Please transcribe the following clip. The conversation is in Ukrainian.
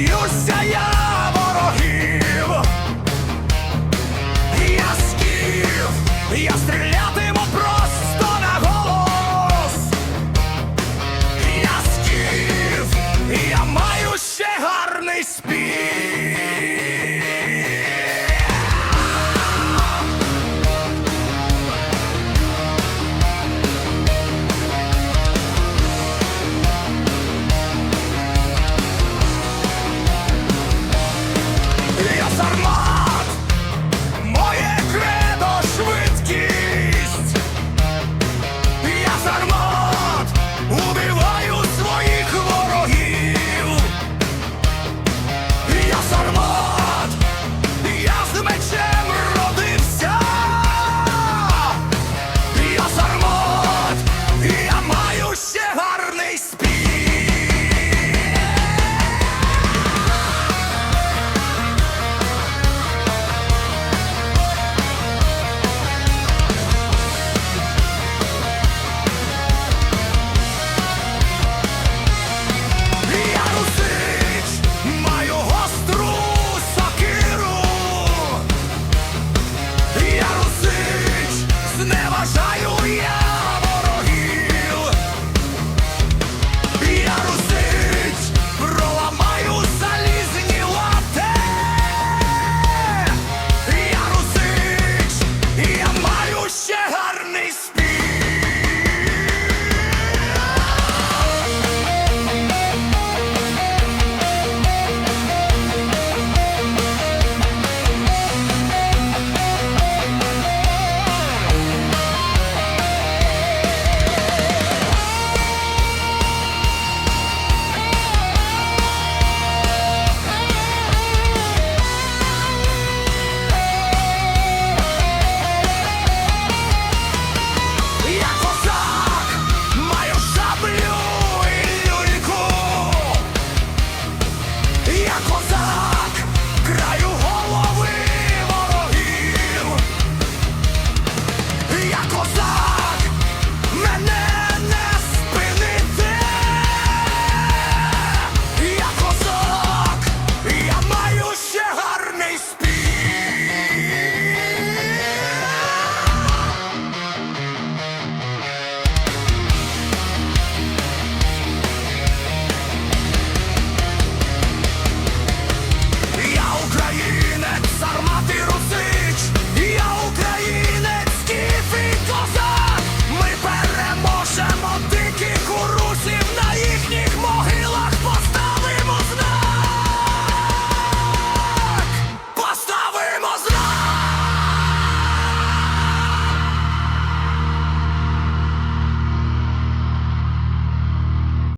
боюся я ворогів, я скіф, я стрілятиму просто на голос. Я скіф, я маю ще гарний спів.